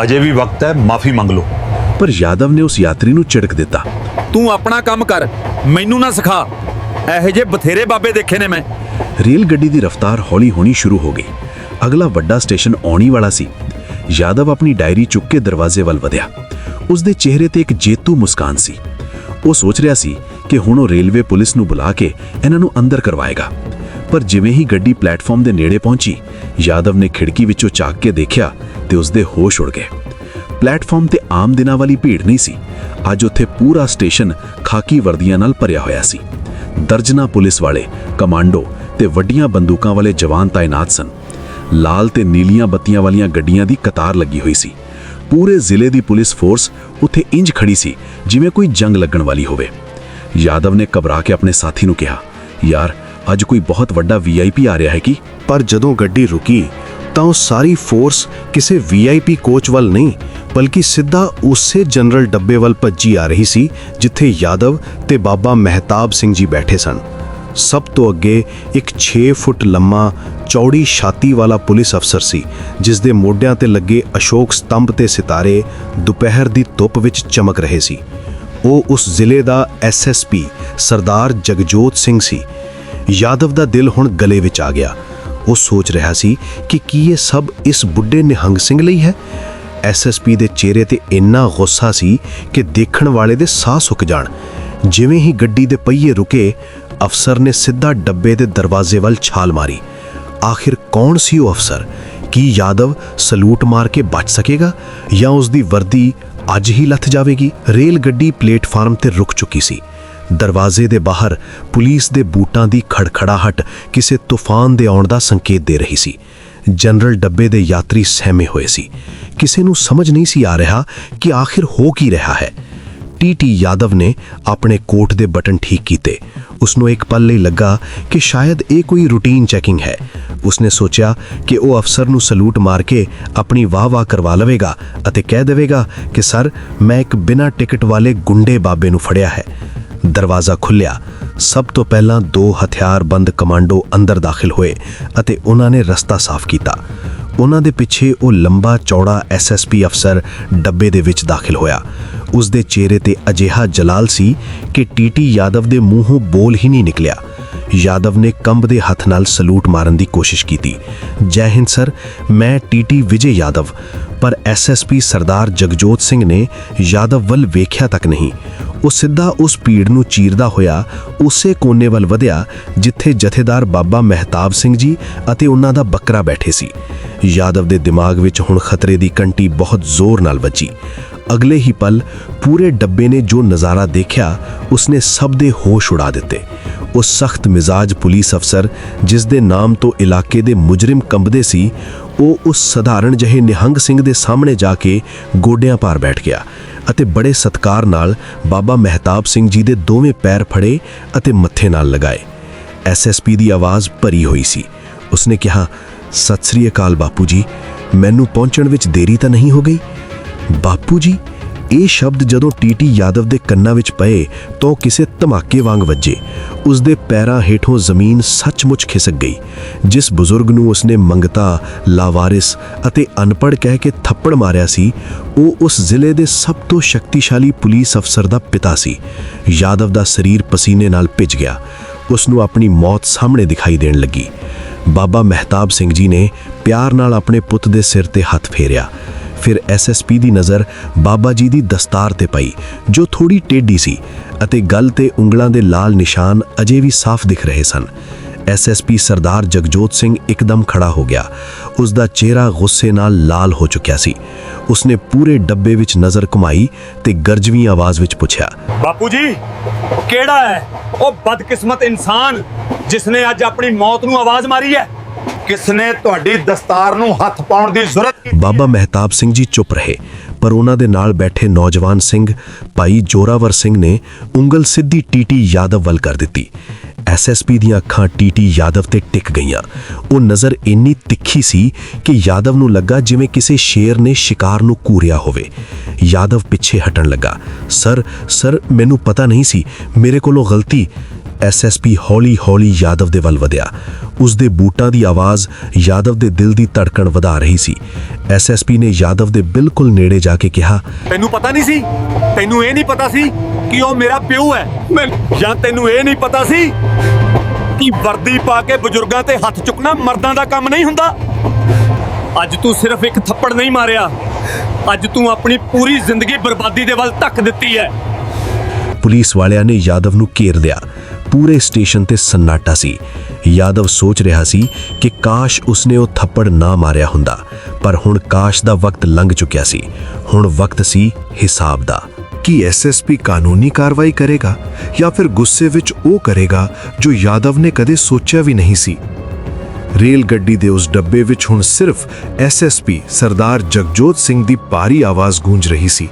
ਅਜੇ ਵੀ ਵਕਤ ਹੈ, ਮਾਫੀ ਮੰਗ ਲਓ। ਪਰ ਯਾਦਵ ਨੇ ਉਸ ਯਾਤਰੀ ਨੂੰ ਝਿੜਕ ਦਿੱਤਾ। ਤੂੰ ਆਪਣਾ ਕੰਮ ਕਰ, ਮੈਨੂੰ ਨਾ ਸਿਖਾ। ਇਹੋ ਜਿਹੇ ਬਥੇਰੇ ਬਾਬੇ ਦੇਖੇ ਨੇ ਮੈਂ। ਰੇਲ ਗੱਡੀ ਦੀ ਰਫ਼ਤਾਰ ਹੌਲੀ ਹੋਣੀ ਸ਼ੁਰੂ ਹੋ ਗਈ। ਅਗਲਾ ਵੱਡਾ ਸਟੇਸ਼ਨ ਆਉਣੀ ਵਾਲਾ ਸੀ। ਯਾਦਵ ਆਪਣੀ ਡਾਇਰੀ ਚੁੱਕ ਕੇ ਦਰਵਾਜ਼ੇ ਵੱਲ ਵਧਿਆ। ਉਸ ਦੇ ਚਿਹਰੇ ਤੇ ਇੱਕ ਜੇਤੂ ਮੁਸਕਾਨ ਸੀ। ਉਹ ਸੋਚ ਰਿਹਾ ਸੀ ਕਿ ਹੁਣ ਉਹ ਰੇਲਵੇ ਪੁਲਿਸ ਨੂੰ ਬੁਲਾ ਕੇ ਇਹਨਾਂ ਨੂੰ ਅੰਦਰ ਕਰਵਾਏਗਾ। ਪਰ ਜਿਵੇਂ ਹੀ ਗੱਡੀ ਪਲੇਟਫਾਰਮ ਦੇ ਨੇੜੇ ਪਹੁੰਚੀ, ਯਾਦਵ ਨੇ ਖਿੜਕੀ ਵਿੱਚੋਂ ਝਾਕ ਕੇ ਦੇਖਿਆ ਤੇ ਉਸਦੇ ਹੋਸ਼ ਉੜ ਗਏ। ਪਲੇਟਫਾਰਮ ਤੇ ਆਮ ਦਿਨਾਂ ਵਾਲੀ ਭੀੜ ਨਹੀਂ ਸੀ। ਅੱਜ ਉੱਥੇ ਪੂਰਾ ਸਟੇਸ਼ਨ ਖਾਕੀ ਵਰਦੀਆਂ ਨਾਲ ਭਰਿਆ ਹੋਇਆ ਸੀ। ਦਰਜਨਾ ਪੁਲਿਸ ਵਾਲੇ, ਕਮਾਂਡੋ ਤੇ ਵੱਡੀਆਂ ਬੰਦੂਕਾਂ ਵਾਲੇ ਜਵਾਨ ਤਾਇਨਾਤ ਸਨ। ਲਾਲ ਤੇ ਨੀਲੀਆਂ ਬੱਤੀਆਂ ਵਾਲੀਆਂ ਗੱਡੀਆਂ ਦੀ ਕਤਾਰ ਲੱਗੀ ਹੋਈ ਸੀ। ਪੂਰੇ ਜ਼ਿਲ੍ਹੇ ਦੀ ਪੁਲਿਸ ਫੋਰਸ ਉੱਥੇ ਇੰਜ ਖੜੀ ਸੀ, ਜਿਵੇਂ ਕੋਈ ਜੰਗ ਲੱਗਣ ਵਾਲੀ ਹੋਵੇ। ਯਾਦਵ ਨੇ ਘਬਰਾ ਕੇ ਆਪਣੇ ਸਾਥੀ ਨੂੰ ਕਿਹਾ, ਯਾਰ, ਅੱਜ ਕੋਈ ਬਹੁਤ ਵੱਡਾ ਵੀਆਈਪੀ ਆ ਰਿਹਾ ਹੈ ਕੀ? ਪਰ ਜਦੋਂ ਗੱਡੀ ਰੁਕੀ, ਤਾਂ ਉਹ ਸਾਰੀ ਫੋਰਸ ਕਿਸੇ ਵੀਆਈਪੀ ਕੋਚ ਵੱਲ ਨਹੀਂ, ਬਲਕਿ ਸਿੱਧਾ ਉਸੇ ਜਨਰਲ ਡੱਬੇ ਵੱਲ ਭੱਜੀ ਆ ਰਹੀ ਸੀ, ਜਿੱਥੇ ਯਾਦਵ ਤੇ ਬਾਬਾ ਮਹਿਤਾਬ ਸਿੰਘ ਜੀ ਬੈਠੇ ਸਨ। ਸਭ ਤੋਂ ਅੱਗੇ ਇੱਕ 6 ਫੁੱਟ ਲੰਮਾ, ਚੌੜੀ ਛਾਤੀ ਵਾਲਾ ਪੁਲਿਸ ਅਫਸਰ ਸੀ, ਜਿਸ ਦੇ ਮੋਢਿਆਂ ਤੇ ਲੱਗੇ ਅਸ਼ੋਕ ਸਤੰਭ ਤੇ ਸਿਤਾਰੇ ਦੁਪਹਿਰ ਦੀ ਧੁੱਪ ਵਿੱਚ ਚਮਕ ਰਹੇ ਸੀ। ਉਹ ਉਸ ਜ਼ਿਲ੍ਹੇ ਦਾ ਐਸਐਸਪੀ ਸਰਦਾਰ ਜਗਜੋਤ ਸਿੰਘ ਸੀ। ਯਾਦਵ ਦਾ ਦਿਲ ਹੁਣ ਗਲੇ ਵਿੱਚ ਆ ਗਿਆ। ਉਹ ਸੋਚ ਰਿਹਾ ਸੀ ਕਿ ਕੀ ਇਹ ਸਭ ਇਸ ਬੁੱਢੇ ਨਿਹੰਗ ਸਿੰਘ ਲਈ ਹੈ? ਐਸਐਸਪੀ ਦੇ ਚਿਹਰੇ ਤੇ ਇੰਨਾ ਗੁੱਸਾ ਸੀ ਕਿ ਦੇਖਣ ਵਾਲੇ ਦੇ ਸਾਹ ਸੁੱਕ ਜਾਣ। ਜਿਵੇਂ ਹੀ ਗੱਡੀ ਦੇ ਪਹੀਏ ਰੁਕੇ, ਅਫਸਰ ਨੇ ਸਿੱਧਾ ਡੱਬੇ ਦੇ ਦਰਵਾਜ਼ੇ ਵੱਲ ਛਾਲ ਮਾਰੀ। ਆਖਿਰ ਕੌਣ ਸੀ ਉਹ ਅਫਸਰ? ਕੀ ਯਾਦਵ ਸਲੂਟ ਮਾਰ ਕੇ ਬਚ ਸਕੇਗਾ ਜਾਂ ਉਸ ਦੀ ਵਰਦੀ ਅੱਜ ਹੀ ਲੱਥ ਜਾਵੇਗੀ। ਰੇਲ ਗੱਡੀ ਪਲੇਟਫਾਰਮ ਤੇ ਰੁਕ ਚੁੱਕੀ ਸੀ। ਦਰਵਾਜ਼ੇ ਦੇ ਬਾਹਰ ਪੁਲਿਸ ਦੇ ਬੂਟਾਂ ਦੀ ਖੜਖੜਾਹਟ ਕਿਸੇ ਤੂਫਾਨ ਦੇ ਆਉਣ ਦਾ ਸੰਕੇਤ ਦੇ ਰਹੀ ਸੀ। ਜਨਰਲ ਡੱਬੇ ਦੇ ਯਾਤਰੀ ਸਹਿਮੇ ਹੋਏ ਸੀ। ਕਿਸੇ ਨੂੰ ਸਮਝ ਨਹੀਂ ਸੀ ਆ ਰਿਹਾ ਕਿ ਆਖਿਰ ਹੋ ਕੀ ਰਿਹਾ ਹੈ। ਟੀ ਯਾਦਵ ਨੇ ਆਪਣੇ ਕੋਟ ਦੇ ਬਟਨ ਠੀਕ ਕੀਤੇ। ਉਸ ਨੂੰ ਇੱਕ ਪਲ ਲਈ ਲੱਗਾ ਕਿ ਸ਼ਾਇਦ ਇਹ ਕੋਈ ਰੂਟੀਨ ਚੈਕਿੰਗ ਹੈ। ਉਸਨੇ ਸੋਚਿਆ ਕਿ ਉਹ ਅਫਸਰ ਨੂੰ ਸਲੂਟ ਮਾਰ ਕੇ ਆਪਣੀ ਵਾਹ-ਵਾਹ ਕਰਵਾ ਲਵੇਗਾ ਅਤੇ ਕਹਿ ਦੇਵੇਗਾ ਕਿ, ਸਰ, ਮੈਂ ਇੱਕ ਬਿਨਾਂ ਟਿਕਟ ਵਾਲੇ ਗੁੰਡੇ ਬਾਬੇ ਨੂੰ ਫੜਿਆ ਹੈ। ਦਰਵਾਜ਼ਾ ਖੁੱਲਿਆ ਸਭ ਤੋਂ ਪਹਿਲਾਂ ਦੋ ਹਥਿਆਰਬੰਦ ਕਮਾਂਡੋ ਅੰਦਰ ਦਾਖਲ ਹੋਏ ਅਤੇ ਉਹਨਾਂ ਨੇ ਰਸਤਾ ਸਾਫ਼ ਕੀਤਾ। ਉਹਨਾਂ ਦੇ ਪਿੱਛੇ ਉਹ ਲੰਬਾ ਚੌੜਾ ਐਸਐਸਪੀ ਅਫਸਰ ਡੱਬੇ ਦੇ ਵਿੱਚ ਦਾਖਲ ਹੋਇਆ। ਉਸ ਦੇ ਚਿਹਰੇ ਤੇ ਅਜਿਹਾ ਜਲਾਲ ਸੀ ਕਿ ਟੀਟੀ ਯਾਦਵ ਦੇ ਮੂੰਹੋਂ ਬੋਲ ਹੀ ਨਹੀਂ ਨਿਕਲਿਆ। ਯਾਦਵ ਨੇ ਕੰਬਦੇ ਹੱਥ ਨਾਲ ਸਲੂਟ ਮਾਰਨ ਦੀ ਕੋਸ਼ਿਸ਼ ਕੀਤੀ। ਜੈ ਹਿੰਦ ਸਰ, ਮੈਂ ਟੀਟੀ ਵਿਜੇ ਯਾਦਵ, ਪਰ ਐਸਐਸਪੀ ਸਰਦਾਰ ਜਗਜੋਤ ਸਿੰਘ ਨੇ ਯਾਦਵ ਵੱਲ ਵੇਖਿਆ ਤੱਕ ਨਹੀਂ। ਉਹ ਸਿੱਧਾ ਉਸ ਭੀੜ ਨੂੰ ਚੀਰਦਾ ਹੋਇਆ ਉਸੇ ਕੋਨੇ ਵੱਲ ਵਧਿਆ, ਜਿੱਥੇ ਜਥੇਦਾਰ ਬਾਬਾ ਮਹਿਤਾਬ ਸਿੰਘ ਜੀ ਅਤੇ ਉਹਨਾਂ ਦਾ ਬੱਕਰਾ ਬੈਠੇ ਸੀ। ਯਾਦਵ ਦੇ ਦਿਮਾਗ ਵਿੱਚ ਹੁਣ ਖਤਰੇ ਦੀ ਕੰਟੀ ਬਹੁਤ ਜ਼ੋਰ ਨਾਲ ਵੱਜੀ। ਅਗਲੇ ਹੀ ਪਲ ਪੂਰੇ ਡੱਬੇ ਨੇ ਜੋ ਨਜ਼ਾਰਾ ਦੇਖਿਆ, ਉਸਨੇ ਸਭ ਦੇ ਹੋਸ਼ ਉਡਾ ਦਿੱਤੇ। ਉਹ ਸਖਤ ਮਿਜ਼ਾਜ ਪੁਲਿਸ ਅਫਸਰ, ਜਿਸ ਦੇ ਨਾਮ ਤੋਂ ਇਲਾਕੇ ਦੇ ਮੁਜਰਮ ਕੰਬਦੇ ਸੀ, ਉਹ ਉਸ ਸਧਾਰਨ ਜਿਹੇ ਨਿਹੰਗ ਸਿੰਘ ਦੇ ਸਾਹਮਣੇ ਜਾ ਕੇ ਗੋਡਿਆਂ ਭਾਰ ਬੈਠ ਗਿਆ ਅਤੇ ਬੜੇ ਸਤਕਾਰ ਨਾਲ ਬਾਬਾ ਮਹਿਤਾਬ ਸਿੰਘ ਜੀ ਦੇ ਦੋਵੇਂ ਪੈਰ ਫੜੇ ਅਤੇ ਮੱਥੇ ਨਾਲ ਲਗਾਏ। ਐਸਐਸਪੀ ਦੀ ਆਵਾਜ਼ ਭਰੀ ਹੋਈ ਸੀ। ਉਸਨੇ ਕਿਹਾ, ਸਤਿ ਸ੍ਰੀ ਅਕਾਲ ਬਾਪੂ ਜੀ, ਮੈਨੂੰ ਪਹੁੰਚਣ ਵਿੱਚ ਦੇਰੀ ਤਾਂ ਨਹੀਂ ਹੋ ਗਈ? ਬਾਪੂ ਜੀ ਇਹ ਸ਼ਬਦ ਜਦੋਂ ਟੀਟੀ ਯਾਦਵ ਦੇ ਕੰਨਾਂ ਵਿੱਚ ਪਏ ਤਾਂ ਉਹ ਕਿਸੇ ਧਮਾਕੇ ਵਾਂਗ ਵੱਜੇ। ਉਸ ਦੇ ਪੈਰਾਂ ਹੇਠੋਂ ਜ਼ਮੀਨ ਸੱਚਮੁੱਚ ਖਿਸਕ ਗਈ, ਜਿਸ ਬਜ਼ੁਰਗ ਨੂੰ ਉਸਨੇ ਮੰਗਤਾ, ਲਾਵਾਰਿਸ ਅਤੇ ਅਨਪੜ੍ਹ ਕਹਿ ਕੇ ਥੱਪੜ ਮਾਰਿਆ ਸੀ, ਉਹ ਉਸ ਜ਼ਿਲ੍ਹੇ ਦੇ ਸਭ ਤੋਂ ਸ਼ਕਤੀਸ਼ਾਲੀ ਪੁਲਿਸ ਅਫਸਰ ਦਾ ਪਿਤਾ ਸੀ। ਯਾਦਵ ਦਾ ਸਰੀਰ ਪਸੀਨੇ ਨਾਲ ਭਿੱਜ ਗਿਆ। ਉਸ ਨੂੰ ਆਪਣੀ ਮੌਤ ਸਾਹਮਣੇ ਦਿਖਾਈ ਦੇਣ ਲੱਗੀ। ਬਾਬਾ ਮਹਿਤਾਬ ਸਿੰਘ ਜੀ ਨੇ ਪਿਆਰ ਨਾਲ ਆਪਣੇ ਪੁੱਤ ਦੇ ਸਿਰ ਤੇ ਹੱਥ ਫੇਰਿਆ। ਫਿਰ ਐਸਐਸਪੀ ਦੀ ਨਜ਼ਰ ਬਾਬਾ ਜੀ ਦੀ ਦਸਤਾਰ ਤੇ ਪਈ, ਜੋ ਥੋੜੀ ਟੇਢੀ ਸੀ ਅਤੇ ਗਲ ਤੇ ਉਂਗਲਾਂ ਦੇ ਲਾਲ ਨਿਸ਼ਾਨ ਅਜੇ ਵੀ ਸਾਫ਼ ਦਿਖ ਰਹੇ ਸਨ। ਐਸਐਸਪੀ ਸਰਦਾਰ ਜਗਜੋਤ ਸਿੰਘ ਇੱਕਦਮ ਖੜਾ ਹੋ ਗਿਆ। ਉਸ ਦਾ ਚਿਹਰਾ ਗੁੱਸੇ ਨਾਲ ਲਾਲ ਹੋ ਚੁੱਕਿਆ ਸੀ। ਉਸਨੇ ਪੂਰੇ ਡੱਬੇ ਵਿੱਚ ਨਜ਼ਰ ਘੁਮਾਈ ਤੇ ਗਰਜਵੀਂ ਆਵਾਜ਼ ਵਿੱਚ ਪੁੱਛਿਆ, ਬਾਪੂ ਜੀ, ਕਿਹੜਾ ਹੈ? ਉਹ ਬਦਕਿਸਮਤ ਇਨਸਾਨ ਜਿਸਨੇ ਅੱਜ ਆਪਣੀ ਮੌਤ ਨੂੰ ਆਵਾਜ਼ ਮਾਰੀ ਹੈ। ਕਿਸਨੇ ਤੁਹਾਡੀ ਦਸਤਾਰ ਨੂੰ ਹੱਥ ਪਾਉਣ ਦੀ ਜ਼ਰੂਰਤ ਕੀਤੀ ਬਾਬਾ ਮਹਿਤਾਬ ਸਿੰਘ ਜੀ ਚੁੱਪ ਰਹੇ, ਪਰ ਉਹਨਾਂ ਦੇ ਨਾਲ ਬੈਠੇ ਨੌਜਵਾਨ ਸਿੰਘ, ਭਾਈ ਜੋਰਾਵਰ ਸਿੰਘ ਨੇ ਉਂਗਲ ਸਿੱਧੀ ਟੀਟੀ ਯਾਦਵ ਵੱਲ ਕਰ ਦਿੱਤੀ। ਐਸਐਸਪੀ ਦੀਆਂ ਅੱਖਾਂ ਟੀਟੀ ਯਾਦਵ ਤੇ ਟਿਕ ਗਈਆਂ। ਉਹ ਨਜ਼ਰ ਇੰਨੀ ਤਿੱਖੀ ਸੀ ਕਿ ਯਾਦਵ ਨੂੰ ਲੱਗਾ ਜਿਵੇਂ ਕਿਸੇ ਸ਼ੇਰ ਨੇ ਸ਼ਿਕਾਰ ਨੂੰ ਘੂਰਿਆ ਹੋਵੇ। ਯਾਦਵ ਪਿੱਛੇ ਹਟਣ ਲੱਗਾ, ਸਰ ਸਰ, ਮੈਨੂੰ ਪਤਾ ਨਹੀਂ ਸੀ, ਮੇਰੇ ਕੋਲੋਂ ਗਲਤੀ ਐਸਐਸਪੀ ਹੌਲੀ-ਹੌਲੀ ਯਾਦਵ ਦੇ ਵੱਲ ਵਧਿਆ। ਉਸ ਦੇ ਬੂਟਾਂ ਦੀ ਆਵਾਜ਼ ਯਾਦਵ ਦੇ ਦਿਲ ਦੀ ਧੜਕਣ ਵਧਾ ਰਹੀ ਸੀ। ਐਸਐਸਪੀ ਨੇ ਯਾਦਵ ਦੇ ਬਿਲਕੁਲ ਨੇੜੇ ਜਾ ਕੇ ਕਿਹਾ, ਤੈਨੂੰ ਪਤਾ ਨਹੀਂ ਸੀ? ਤੈਨੂੰ ਇਹ ਨਹੀਂ ਪਤਾ ਸੀ ਕਿ ਉਹ ਮੇਰਾ ਪਿਓ ਹੈ? ਜਾਂ ਤੈਨੂੰ ਇਹ ਨਹੀਂ ਪਤਾ ਸੀ ਕਿ ਵਰਦੀ ਪਾ ਕੇ ਬਜ਼ੁਰਗਾਂ ਤੇ ਹੱਥ ਚੁੱਕਣਾ ਮਰਦਾਂ ਦਾ ਕੰਮ ਨਹੀਂ ਹੁੰਦਾ? ਅੱਜ ਤੂੰ ਸਿਰਫ ਇੱਕ ਥੱਪੜ ਨਹੀਂ ਮਾਰਿਆ। ਅੱਜ ਤੂੰ ਆਪਣੀ ਪੂਰੀ ਜ਼ਿੰਦਗੀ ਬਰਬਾਦੀ ਦੇ ਵੱਲ ਧੱਕ ਦਿੱਤੀ ਹੈ। ਪੁਲਿਸ ਵਾਲਿਆਂ ਨੇ ਯਾਦਵ ਨੂੰ ਘੇਰ ਲਿਆ। ਪੂਰੇ ਸਟੇਸ਼ਨ ਤੇ ਸੰਨਾਟਾ ਸੀ। ਯਾਦਵ ਸੋਚ ਰਿਹਾ ਸੀ ਕਿ ਕਾਸ਼ ਉਸਨੇ ਉਹ ਥੱਪੜ ਨਾ ਮਾਰਿਆ ਹੁੰਦਾ, ਪਰ ਹੁਣ ਕਾਸ਼ ਦਾ ਵਕਤ ਲੰਘ ਚੁੱਕਿਆ ਸੀ। ਹੁਣ ਵਕਤ ਸੀ ਹਿਸਾਬ ਦਾ। ਕੀ ਐਸਐਸਪੀ ਕਾਨੂੰਨੀ ਕਾਰਵਾਈ ਕਰੇਗਾ ਜਾਂ ਫਿਰ ਗੁੱਸੇ ਵਿੱਚ ਉਹ ਕਰੇਗਾ ਜੋ ਯਾਦਵ ਨੇ ਕਦੇ ਸੋਚਿਆ ਵੀ ਨਹੀਂ ਸੀ? ਰੇਲ ਗੱਡੀ ਦੇ ਉਸ ਡੱਬੇ ਵਿੱਚ ਹੁਣ ਸਿਰਫ ਐਸਐਸਪੀ ਸਰਦਾਰ ਜਗਜੋਤ ਸਿੰਘ ਦੀ ਭਾਰੀ ਆਵਾਜ਼ ਗੂੰਜ ਰਹੀ ਸੀ।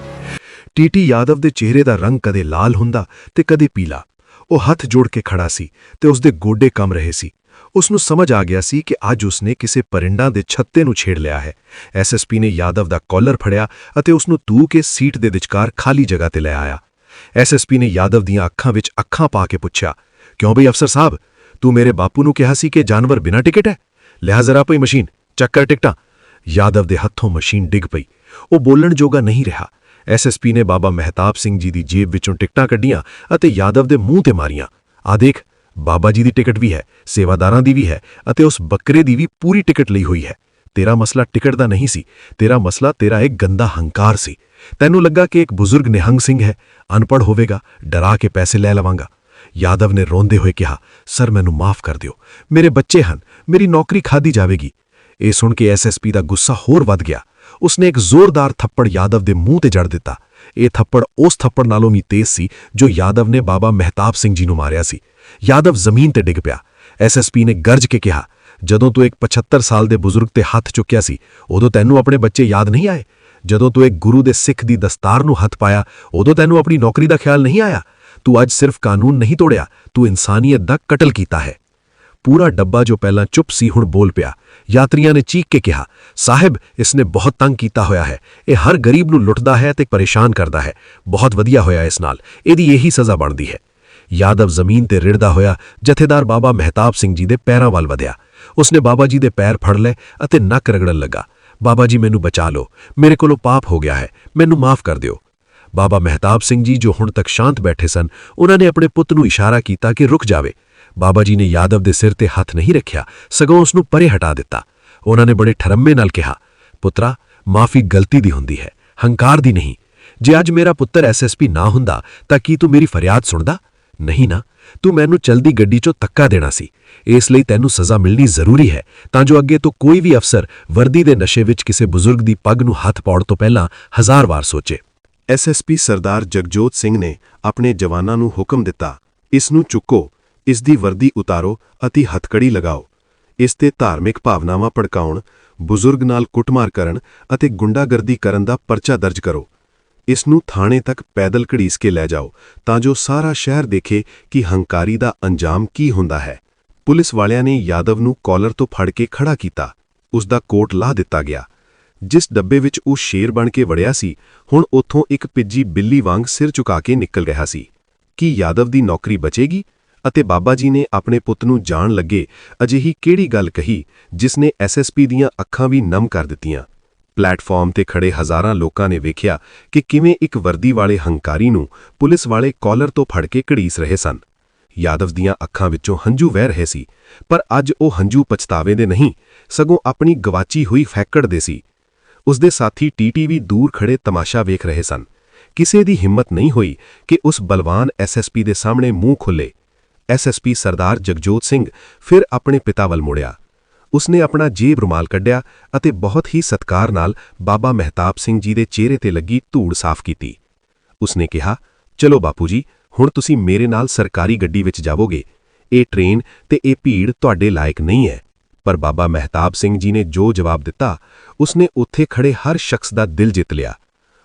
ਟੀਟੀ ਯਾਦਵ ਦੇ ਚਿਹਰੇ ਦਾ ਰੰਗ ਕਦੇ ਲਾਲ ਹੁੰਦਾ ਤੇ ਕਦੇ ਪੀਲਾ। ਉਹ ਹੱਥ ਜੋੜ ਕੇ ਖੜਾ ਸੀ ਤੇ ਉਸ ਦੇ ਗੋਡੇ ਕੰਮ ਰਹੇ ਸੀ। ਉਸ ਨੂੰ ਸਮਝ ਆ ਗਿਆ ਸੀ ਕਿ ਅੱਜ ਉਸਨੇ ਕਿਸੇ ਪਰਿੰਡਾਂ ਦੇ ਛੱਤੇ ਨੂੰ ਛੇੜ ਲਿਆ ਹੈ। ਐਸਐਸਪੀ ਨੇ ਯਾਦਵ ਦਾ ਕਾਲਰ ਫੜਿਆ ਅਤੇ ਉਸ ਨੂੰ ਤੂ ਕੇ ਸੀਟ ਦੇ ਵਿਚਕਾਰ ਖਾਲੀ ਜਗ੍ਹਾ ਤੇ ਲੈ ਆਇਆ। ਐਸਐਸਪੀ ਨੇ ਯਾਦਵ ਦੀਆਂ ਅੱਖਾਂ ਵਿੱਚ ਅੱਖਾਂ ਪਾ ਕੇ ਪੁੱਛਿਆ, ਕਿਉਂ ਬਈ ਅਫਸਰ ਸਾਹਿਬ? ਤੂੰ ਮੇਰੇ ਬਾਪੂ ਨੂੰ ਕਿਹਾ ਸੀ ਕਿ ਜਾਨਵਰ ਬਿਨਾਂ ਟਿਕਟ ਹੈ? ਲਿਆ ਜ਼ਰਾ ਪਈ ਮਸ਼ੀਨ ਚੱਕਰ ਟਿਕਟਾਂ। ਯਾਦਵ ਦੇ ਹੱਥੋਂ ਮਸ਼ੀਨ ਡਿੱਗ ਪਈ। ਉਹ ਬੋਲਣ ਜੋਗਾ ਨਹੀਂ ਰਿਹਾ। ਐਸਐਸਪੀ ਨੇ ਬਾਬਾ ਮਹਿਤਾਬ ਸਿੰਘ ਜੀ ਦੀ ਜੇਬ ਵਿੱਚੋਂ ਟਿਕਟਾਂ ਕੱਢੀਆਂ ਅਤੇ ਯਾਦਵ ਦੇ ਮੂੰਹ ਤੇ ਮਾਰੀਆਂ। ਆ ਦੇਖ, ਬਾਬਾ ਜੀ ਦੀ ਟਿਕਟ ਵੀ ਹੈ, ਸੇਵਾਦਾਰਾਂ ਦੀ ਵੀ ਹੈ ਅਤੇ ਉਸ ਬੱਕਰੇ ਦੀ ਵੀ ਪੂਰੀ ਟਿਕਟ ਲਈ ਹੋਈ ਹੈ। ਤੇਰਾ ਮਸਲਾ ਟਿਕਟ ਦਾ ਨਹੀਂ ਸੀ, ਤੇਰਾ ਮਸਲਾ ਤੇਰਾ ਇੱਕ ਗੰਦਾ ਹੰਕਾਰ ਸੀ। ਤੈਨੂੰ ਲੱਗਾ ਕਿ ਇੱਕ ਬਜ਼ੁਰਗ ਨਿਹੰਗ ਸਿੰਘ ਹੈ, ਅਨਪੜ੍ਹ ਹੋਵੇਗਾ, ਡਰਾ ਕੇ ਪੈਸੇ ਲੈ ਲਵਾਂਗਾ। ਯਾਦਵ ਨੇ ਰੋਂਦੇ ਹੋਏ ਕਿਹਾ, ਸਰ, ਮੈਨੂੰ ਮਾਫ ਕਰ ਦਿਓ, ਮੇਰੇ ਬੱਚੇ ਹਨ, ਮੇਰੀ ਨੌਕਰੀ ਖਾਦੀ ਜਾਵੇਗੀ। ਇਹ ਸੁਣ ਕੇ ਐਸਐਸਪੀ ਦਾ ਗੁੱਸਾ ਹੋਰ ਵੱਧ ਗਿਆ। ਉਸਨੇ ਇੱਕ ਜ਼ੋਰਦਾਰ ਥੱਪੜ ਯਾਦਵ ਦੇ ਮੂੰਹ ਤੇ ਜੜ ਦਿੱਤਾ। ਇਹ ਥੱਪੜ ਉਸ ਥੱਪੜ ਨਾਲੋਂ ਵੀ ਤੇਜ਼ ਸੀ, ਜੋ ਯਾਦਵ ਨੇ ਬਾਬਾ ਮਹਿਤਾਬ ਸਿੰਘ ਜੀ ਨੂੰ ਮਾਰਿਆ ਸੀ। ਯਾਦਵ ਜ਼ਮੀਨ ਤੇ ਡਿੱਗ ਪਿਆ। ਐਸਐਸਪੀ ਨੇ ਗਰਜ ਕੇ ਕਿਹਾ, ਜਦੋਂ ਤੂੰ ਇੱਕ 75 ਸਾਲ ਦੇ ਬਜ਼ੁਰਗ ਤੇ ਹੱਥ ਚੁੱਕਿਆ ਸੀ, ਉਦੋਂ ਤੈਨੂੰ ਆਪਣੇ ਬੱਚੇ ਯਾਦ ਨਹੀਂ ਆਏ? ਜਦੋਂ ਤੂੰ ਇੱਕ ਗੁਰੂ ਦੇ ਸਿੱਖ ਦੀ ਦਸਤਾਰ ਨੂੰ ਹੱਥ ਪਾਇਆ, ਉਦੋਂ ਤੈਨੂੰ ਆਪਣੀ ਨੌਕਰੀ ਦਾ ਖਿਆਲ ਨਹੀਂ ਆਇਆ? ਤੂੰ ਅੱਜ ਸਿਰਫ ਕਾਨੂੰਨ ਨਹੀਂ ਤੋੜਿਆ, ਤੂੰ ਇਨਸਾਨੀਅਤ ਦਾ ਕਤਲ ਕੀਤਾ ਹੈ। ਪੂਰਾ ਡੱਬਾ ਜੋ ਪਹਿਲਾਂ ਚੁੱਪ ਸੀ ਹੁਣ ਬੋਲ ਪਿਆ। ਯਾਤਰੀਆਂ ਨੇ ਚੀਕ ਕੇ ਕਿਹਾ, ਸਾਹਿਬ ਇਸਨੇ ਬਹੁਤ ਤੰਗ ਕੀਤਾ ਹੋਇਆ ਹੈ। ਇਹ ਹਰ ਗਰੀਬ ਨੂੰ ਲੁੱਟਦਾ ਹੈ ਤੇ ਪਰੇਸ਼ਾਨ ਕਰਦਾ ਹੈ। ਬਹੁਤ ਵਧੀਆ ਹੋਇਆ ਇਸ ਨਾਲ। ਇਹਦੀ ਇਹੀ ਸਜ਼ਾ ਬਣਦੀ ਹੈ। ਯਾਦਵ ਜ਼ਮੀਨ ਤੇ ਰਿੜਦਾ ਹੋਇਆ ਜਥੇਦਾਰ ਬਾਬਾ ਮਹਿਤਾਬ ਸਿੰਘ ਜੀ ਦੇ ਪੈਰਾਂ ਵੱਲ ਵਧਿਆ। ਉਸਨੇ ਬਾਬਾ ਜੀ ਦੇ ਪੈਰ ਫੜ ਲਏ ਅਤੇ ਨੱਕ ਰਗੜਨ ਲੱਗਾ। ਬਾਬਾ ਜੀ, ਮੈਨੂੰ ਬਚਾ ਲਓ। ਮੇਰੇ ਕੋਲੋਂ ਪਾਪ ਹੋ ਗਿਆ ਹੈ। ਮੈਨੂੰ ਮਾਫ ਕਰ ਦਿਓ। ਬਾਬਾ ਮਹਿਤਾਬ ਸਿੰਘ ਜੀ ਜੋ ਹੁਣ ਤੱਕ ਸ਼ਾਂਤ ਬੈਠੇ ਸਨ, ਉਹਨਾਂ ਨੇ ਆਪਣੇ ਪੁੱਤ ਨੂੰ ਇਸ਼ਾਰਾ ਕੀਤਾ ਕਿ ਰੁਕ ਜਾਵੇ। ਬਾਬਾ ਜੀ ਨੇ ਯਾਦਵ ਦੇ ਸਿਰ ਤੇ ਹੱਥ ਨਹੀਂ ਰੱਖਿਆ, ਸਗੋਂ ਉਸ ਨੂੰ ਪਰੇ ਹਟਾ ਦਿੱਤਾ। ਉਹਨਾਂ ਨੇ ਬੜੇ ਠਰੰਮੇ ਨਾਲ ਕਿਹਾ, ਪੁੱਤਰਾ, ਮਾਫੀ ਗਲਤੀ ਦੀ ਹੁੰਦੀ ਹੈ, ਹੰਕਾਰ ਦੀ ਨਹੀਂ। ਜੇ ਅੱਜ ਮੇਰਾ ਪੁੱਤਰ ਐਸਐਸਪੀ ਨਾ ਹੁੰਦਾ, ਤਾਂ ਕੀ ਤੂੰ ਮੇਰੀ ਫਰਿਆਦ ਸੁਣਦਾ? ਨਹੀਂ ਨਾ, ਤੂੰ ਮੈਨੂੰ ਚਲਦੀ ਗੱਡੀ 'ਚੋਂ ਧੱਕਾ ਦੇਣਾ ਸੀ। ਇਸ ਲਈ ਤੈਨੂੰ ਸਜ਼ਾ ਮਿਲਣੀ ਜ਼ਰੂਰੀ ਹੈ, ਤਾਂ ਜੋ ਅੱਗੇ ਤੋਂ ਕੋਈ ਵੀ ਅਫਸਰ ਵਰਦੀ ਦੇ ਨਸ਼ੇ ਵਿੱਚ ਕਿਸੇ ਬਜ਼ੁਰਗ ਦੀ ਪੱਗ ਨੂੰ ਹੱਥ ਪਾਉਣ ਤੋਂ ਪਹਿਲਾਂ ਹਜ਼ਾਰ ਵਾਰ ਸੋਚੇ। ਐਸਐਸਪੀ ਸਰਦਾਰ ਜਗਜੋਤ ਸਿੰਘ ਨੇ ਆਪਣੇ ਜਵਾਨਾਂ ਨੂੰ ਹੁਕਮ ਦਿੱਤਾ, ਇਸ ਨੂੰ ਚੁੱਕੋ ਇਸ ਦੀ ਵਰਦੀ ਉਤਾਰੋ ਅਤੇ ਹੱਥਕੜੀ ਲਗਾਓ। ਇਸ ਤੇ ਧਾਰਮਿਕ ਭਾਵਨਾਵਾਂ ਭੜਕਾਉਣ, ਬਜ਼ੁਰਗ ਨਾਲ ਕੁੱਟਮਾਰ ਕਰਨ ਅਤੇ ਗੁੰਡਾਗਰਦੀ ਕਰਨ ਦਾ ਪਰਚਾ ਦਰਜ ਕਰੋ। ਇਸ ਨੂੰ ਥਾਣੇ ਤੱਕ ਪੈਦਲ ਘੜੀਸ ਕੇ ਲੈ ਜਾਓ ਤਾਂ ਜੋ ਸਾਰਾ ਸ਼ਹਿਰ ਦੇਖੇ ਕਿ ਹੰਕਾਰੀ ਦਾ ਅੰਜਾਮ ਕੀ ਹੁੰਦਾ ਹੈ। ਪੁਲਿਸ ਵਾਲਿਆਂ ਨੇ ਯਾਦਵ ਨੂੰ ਕਾਲਰ ਤੋਂ ਫੜ ਕੇ ਖੜਾ ਕੀਤਾ। ਉਸ ਦਾ ਕੋਟ ਲਾਹ ਦਿੱਤਾ ਗਿਆ। ਜਿਸ ਡੱਬੇ ਵਿੱਚ ਉਹ ਸ਼ੇਰ ਬਣ ਕੇ ਵੜਿਆ ਸੀ, ਹੁਣ ਉੱਥੋਂ ਇੱਕ ਪਿੱਜੀ ਬਿੱਲੀ ਵਾਂਗ ਸਿਰ ਝੁਕਾ ਕੇ ਨਿਕਲ ਰਿਹਾ ਸੀ। ਕੀ ਯਾਦਵ ਦੀ ਨੌਕਰੀ ਬਚੇਗੀ? ਅਤੇ ਬਾਬਾ ਜੀ ਨੇ ਆਪਣੇ ਪੁੱਤ ਨੂੰ ਜਾਣ ਲੱਗੇ, ਅਜਿਹੀ ਕਿਹੜੀ ਗੱਲ ਕਹੀ ਜਿਸ ਨੇ ਐਸਐਸਪੀ ਦੀਆਂ ਅੱਖਾਂ ਵੀ ਨਮ ਕਰ ਦਿੱਤੀਆਂ? ਪਲੇਟਫਾਰਮ ਤੇ ਖੜੇ ਹਜ਼ਾਰਾਂ ਲੋਕਾਂ ਨੇ ਵੇਖਿਆ ਕਿ ਕਿਵੇਂ ਇੱਕ ਵਰਦੀ ਵਾਲੇ ਹੰਕਾਰੀ ਨੂੰ ਪੁਲਿਸ ਵਾਲੇ ਕਾਲਰ ਤੋਂ ਫੜ ਕੇ ਘੜੀਸ ਰਹੇ ਸਨ। ਯਾਦਵ ਦੀਆਂ ਅੱਖਾਂ ਵਿੱਚੋਂ ਹੰਝੂ ਵਹਿ ਰਹੇ ਸੀ, ਪਰ ਅੱਜ ਉਹ ਹੰਝੂ ਪਛਤਾਵੇ ਦੇ ਨਹੀਂ, ਸਗੋਂ ਆਪਣੀ ਗਵਾਚੀ ਹੋਈ ਫੈਕੜ ਦੇ ਸੀ। ਉਸਦੇ ਸਾਥੀ ਟੀਟੀਵੀ ਦੂਰ ਖੜੇ ਤਮਾਸ਼ਾ ਵੇਖ ਰਹੇ ਸਨ। ਕਿਸੇ ਦੀ ਹਿੰਮਤ ਨਹੀਂ ਹੋਈ ਕਿ ਉਸ ਬਲਵਾਨ ਐਸਐਸਪੀ ਦੇ ਸਾਹਮਣੇ ਮੂੰਹ ਖੋਲੇ। ਐਸਐਸਪੀ ਸਰਦਾਰ ਜਗਜੋਤ ਸਿੰਘ ਫਿਰ ਆਪਣੇ ਪਿਤਾ ਵੱਲ ਮੁੜਿਆ। ਉਸਨੇ ਆਪਣਾ ਜੇਬ ਰੁਮਾਲ ਕੱਢਿਆ ਅਤੇ ਬਹੁਤ ਹੀ ਸਤਕਾਰ ਨਾਲ ਬਾਬਾ ਮਹਿਤਾਬ ਸਿੰਘ ਜੀ ਦੇ ਚਿਹਰੇ ਤੇ ਲੱਗੀ ਧੂੜ ਸਾਫ਼ ਕੀਤੀ। ਉਸਨੇ ਕਿਹਾ, ਚਲੋ ਬਾਪੂ ਜੀ, ਹੁਣ ਤੁਸੀਂ ਮੇਰੇ ਨਾਲ ਸਰਕਾਰੀ ਗੱਡੀ ਵਿੱਚ ਜਾਵੋਗੇ। ਇਹ ਟ੍ਰੇਨ ਤੇ ਇਹ ਭੀੜ ਤੁਹਾਡੇ ਲਾਇਕ ਨਹੀਂ ਹੈ। ਪਰ ਬਾਬਾ ਮਹਿਤਾਬ ਸਿੰਘ ਜੀ ਨੇ ਜੋ ਜਵਾਬ ਦਿੱਤਾ, ਉਸਨੇ ਉੱਥੇ ਖੜੇ ਹਰ ਸ਼ਖਸ ਦਾ ਦਿਲ ਜਿੱਤ ਲਿਆ।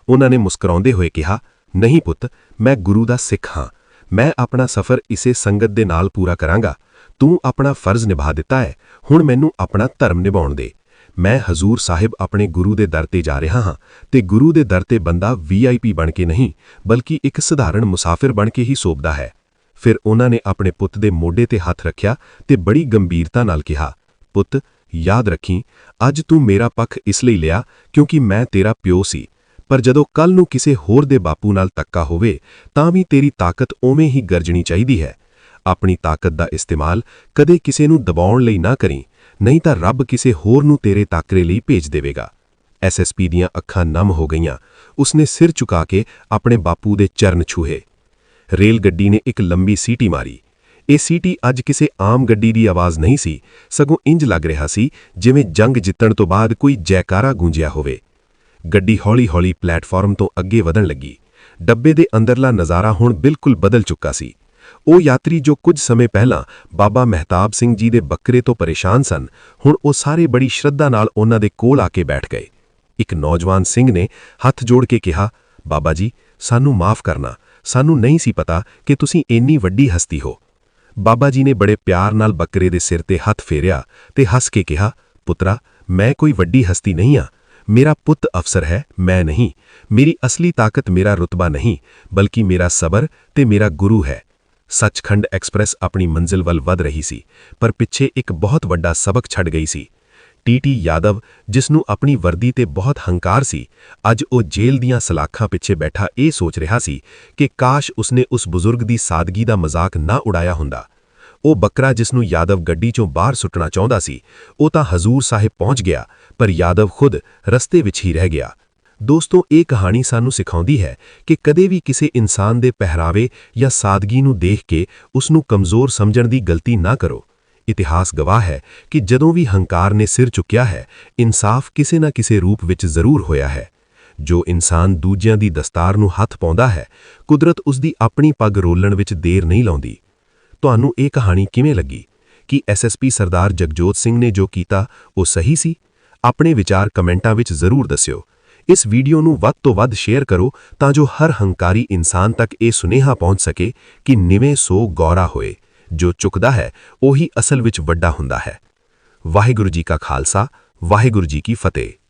ਉਹਨਾਂ ਨੇ ਮੁਸਕਰਾਉਂਦੇ ਹੋਏ ਕਿਹਾ, ਨਹੀਂ ਪੁੱਤ, ਮੈਂ ਗੁਰੂ ਦਾ ਸਿੱਖ ਹਾਂ। ਮੈਂ ਆਪਣਾ ਸਫ਼ਰ ਇਸੇ ਸੰਗਤ ਦੇ ਨਾਲ ਪੂਰਾ ਕਰਾਂਗਾ। ਤੂੰ ਆਪਣਾ ਫਰਜ਼ ਨਿਭਾ ਦਿੱਤਾ ਹੈ। ਹੁਣ ਮੈਨੂੰ ਆਪਣਾ ਧਰਮ ਨਿਭਾਉਣ ਦੇ। ਮੈਂ ਹਜ਼ੂਰ ਸਾਹਿਬ ਆਪਣੇ ਗੁਰੂ ਦੇ ਦਰ ਤੇ ਜਾ ਰਿਹਾ ਹਾਂ ਤੇ ਗੁਰੂ ਦੇ ਦਰ ਤੇ ਬੰਦਾ ਵੀਆਈਪੀ ਬਣ ਕੇ ਨਹੀਂ, ਬਲਕਿ ਇੱਕ ਸਧਾਰਨ ਮੁਸਾਫਿਰ ਬਣ ਕੇ ਹੀ ਸੋਭਦਾ ਹੈ। ਫਿਰ ਉਹਨਾਂ ਨੇ ਆਪਣੇ ਪੁੱਤ ਦੇ ਮੋਢੇ ਤੇ ਹੱਥ ਰੱਖਿਆ ਤੇ ਬੜੀ ਗੰਭੀਰਤਾ ਨਾਲ ਕਿਹਾ, ਪੁੱਤ, ਯਾਦ ਰੱਖੀ, ਅੱਜ ਤੂੰ ਮੇਰਾ ਪੱਖ ਇਸ ਲਈ ਲਿਆ ਕਿਉਂਕਿ ਮੈਂ ਤੇਰਾ ਪਿਓ ਸੀ। ਪਰ ਜਦੋਂ ਕੱਲ ਨੂੰ ਕਿਸੇ ਹੋਰ ਦੇ ਬਾਪੂ ਨਾਲ ਤੱਕਾ ਹੋਵੇ, ਤਾਂ ਵੀ ਤੇਰੀ ਤਾਕਤ ਉਵੇਂ ਹੀ ਗਰਜਣੀ ਚਾਹੀਦੀ ਹੈ। ਆਪਣੀ ਤਾਕਤ ਦਾ ਇਸਤੇਮਾਲ ਕਦੇ ਕਿਸੇ ਨੂੰ ਦਬਾਉਣ ਲਈ ਨਾ ਕਰੀ, ਨਹੀਂ ਤਾਂ ਰੱਬ ਕਿਸੇ ਹੋਰ ਨੂੰ ਤੇਰੇ ਤਾਕਰੇ ਲਈ ਭੇਜ ਦੇਵੇਗਾ। ਐਸਐਸਪੀ ਦੀਆਂ ਅੱਖਾਂ ਨਮ ਹੋ ਗਈਆਂ। ਉਸਨੇ ਸਿਰ ਝੁਕਾ ਕੇ ਆਪਣੇ ਬਾਪੂ ਦੇ ਚਰਨ ਛੂਹੇ। ਰੇਲ ਗੱਡੀ ਨੇ ਇੱਕ ਲੰਬੀ ਸੀਟੀ ਮਾਰੀ। ਇਹ ਸੀਟੀ ਅੱਜ ਕਿਸੇ ਆਮ ਗੱਡੀ ਦੀ ਆਵਾਜ਼ ਨਹੀਂ ਸੀ, ਸਗੋਂ ਇੰਜ ਲੱਗ ਰਿਹਾ ਸੀ, ਜਿਵੇਂ ਜੰਗ ਜਿੱਤਣ ਤੋਂ ਬਾਅਦ ਕੋਈ ਜੈਕਾਰਾ ਗੂੰਜਿਆ ਹੋਵੇ। ਗੱਡੀ ਹੌਲੀ-ਹੌਲੀ ਪਲੇਟਫਾਰਮ ਤੋਂ ਅੱਗੇ ਵਧਣ ਲੱਗੀ। ਡੱਬੇ ਦੇ ਅੰਦਰਲਾ ਨਜ਼ਾਰਾ ਹੁਣ ਬਿਲਕੁਲ ਬਦਲ ਚੁੱਕਾ ਸੀ। ਉਹ ਯਾਤਰੀ ਜੋ ਕੁਝ ਸਮੇਂ ਪਹਿਲਾਂ ਬਾਬਾ ਮਹਿਤਾਬ ਸਿੰਘ ਜੀ ਦੇ ਬੱਕਰੇ ਤੋਂ ਪਰੇਸ਼ਾਨ ਸਨ, ਹੁਣ ਉਹ ਸਾਰੇ ਬੜੀ ਸ਼ਰਧਾ ਨਾਲ ਉਹਨਾਂ ਦੇ ਕੋਲ ਆ ਕੇ ਬੈਠ ਗਏ। ਇੱਕ ਨੌਜਵਾਨ ਸਿੰਘ ਨੇ ਹੱਥ ਜੋੜ ਕੇ ਕਿਹਾ, ਬਾਬਾ ਜੀ, ਸਾਨੂੰ ਮਾਫ ਕਰਨਾ। ਸਾਨੂੰ ਨਹੀਂ ਸੀ ਪਤਾ ਕਿ ਤੁਸੀਂ ਇੰਨੀ ਵੱਡੀ ਹਸਤੀ ਹੋ। ਬਾਬਾ ਜੀ ਨੇ ਬੜੇ ਪਿਆਰ ਨਾਲ ਬੱਕਰੇ ਦੇ ਸਿਰ ਤੇ ਹੱਥ ਫੇਰਿਆ ਤੇ ਹੱਸ ਕੇ ਕਿਹਾ, ਪੁੱਤਰਾ, ਮੈਂ ਕੋਈ ਵੱਡੀ ਹਸਤੀ ਨਹੀਂ ਆ। ਮੇਰਾ ਪੁੱਤ ਅਫਸਰ ਹੈ ਮੈਂ ਨਹੀਂ ਮੇਰੀ ਅਸਲੀ ਤਾਕਤ ਮੇਰਾ ਰੁਤਬਾ ਨਹੀਂ ਬਲਕਿ ਮੇਰਾ ਸਬਰ ਤੇ ਮੇਰਾ ਗੁਰੂ ਹੈ ਸੱਚਖੰਡ ਐਕਸਪ੍ਰੈਸ ਆਪਣੀ ਮੰਜ਼ਿਲ ਵੱਲ ਵਧ ਰਹੀ ਸੀ ਪਰ ਪਿੱਛੇ ਇੱਕ ਬਹੁਤ ਵੱਡਾ ਸਬਕ ਛੱਡ ਗਈ ਸੀ ਟੀਟੀ ਯਾਦਵ ਜਿਸ ਨੂੰ ਆਪਣੀ ਵਰਦੀ ਤੇ ਬਹੁਤ ਹੰਕਾਰ ਸੀ ਅੱਜ ਉਹ ਜੇਲ੍ਹ ਦੀਆਂ ਸਲਾਖਾਂ ਪਿੱਛੇ ਬੈਠਾ ਇਹ ਸੋਚ ਰਿਹਾ ਸੀ ਕਿ ਕਾਸ਼ ਉਸਨੇ ਉਸ ਬਜ਼ੁਰਗ ਦੀ ਸਾਦਗੀ ਦਾ ਮਜ਼ਾਕ ਨਾ ਉਡਾਇਆ ਹੁੰਦਾ ਉਹ ਬੱਕਰਾ ਜਿਸ ਨੂੰ ਯਾਦਵ ਗੱਡੀ ਚੋਂ ਬਾਹਰ ਸੁੱਟਣਾ ਚਾਹੁੰਦਾ ਸੀ, ਉਹ ਤਾਂ ਹਜ਼ੂਰ ਸਾਹਿਬ ਪਹੁੰਚ ਗਿਆ, ਪਰ ਯਾਦਵ ਖੁਦ ਰਸਤੇ ਵਿੱਚ ਹੀ ਰਹਿ ਗਿਆ। ਦੋਸਤੋ, ਇਹ ਕਹਾਣੀ ਸਾਨੂੰ ਸਿਖਾਉਂਦੀ ਹੈ ਕਿ ਕਦੇ ਵੀ ਕਿਸੇ ਇਨਸਾਨ ਦੇ ਪਹਿਰਾਵੇ ਜਾਂ ਸਾਦਗੀ ਨੂੰ ਦੇਖ ਕੇ ਉਸ ਨੂੰ ਕਮਜ਼ੋਰ ਸਮਝਣ ਦੀ ਗਲਤੀ ਨਾ ਕਰੋ। ਇਤਿਹਾਸ ਗਵਾਹ ਹੈ ਕਿ ਜਦੋਂ ਵੀ ਹੰਕਾਰ ਨੇ ਸਿਰ ਚੁੱਕਿਆ ਹੈ, ਇਨਸਾਫ ਕਿਸੇ ਨਾ ਕਿਸੇ ਰੂਪ ਵਿੱਚ ਜ਼ਰੂਰ ਹੋਇਆ ਹੈ। ਜੋ ਇਨਸਾਨ ਦੂਜਿਆਂ ਦੀ ਦਸਤਾਰ ਨੂੰ ਹੱਥ ਪਾਉਂਦਾ ਹੈ, ਕੁਦਰਤ ਉਸ ਦੀ ਆਪਣੀ ਪੱਗ ਰੋਲਣ ਵਿੱਚ ਦੇਰ ਨਹੀਂ ਲਾਉਂਦੀ। ਤੁਹਾਨੂੰ ਇਹ ਕਹਾਣੀ ਕਿਵੇਂ ਲੱਗੀ? ਕਿ ਐਸਐਸਪੀ ਸਰਦਾਰ ਜਗਜੋਤ ਸਿੰਘ ਨੇ ਜੋ ਕੀਤਾ, ਉਹ ਸਹੀ ਸੀ? ਆਪਣੇ ਵਿਚਾਰ ਕਮੈਂਟਾਂ ਵਿੱਚ ਜ਼ਰੂਰ ਦੱਸਿਓ। ਇਸ ਵੀਡੀਓ ਨੂੰ ਵੱਧ ਤੋਂ ਵੱਧ ਸ਼ੇਅਰ ਕਰੋ ਤਾਂ ਜੋ ਹਰ ਹੰਕਾਰੀ ਇਨਸਾਨ ਤੱਕ ਇਹ ਸੁਨੇਹਾ ਪਹੁੰਚ ਸਕੇ ਕਿ ਨਿਵੇਂ ਸੋ ਗੌਰਾ ਹੋਏ। ਜੋ ਚੁੱਕਦਾ ਹੈ, ਉਹੀ ਅਸਲ ਵਿੱਚ ਵੱਡਾ ਹੁੰਦਾ ਹੈ। ਵਾਹਿਗੁਰੂ ਜੀ ਕਾ ਖਾਲਸਾ, ਵਾਹਿਗੁਰੂ ਜੀ ਕੀ ਫਤਿਹ।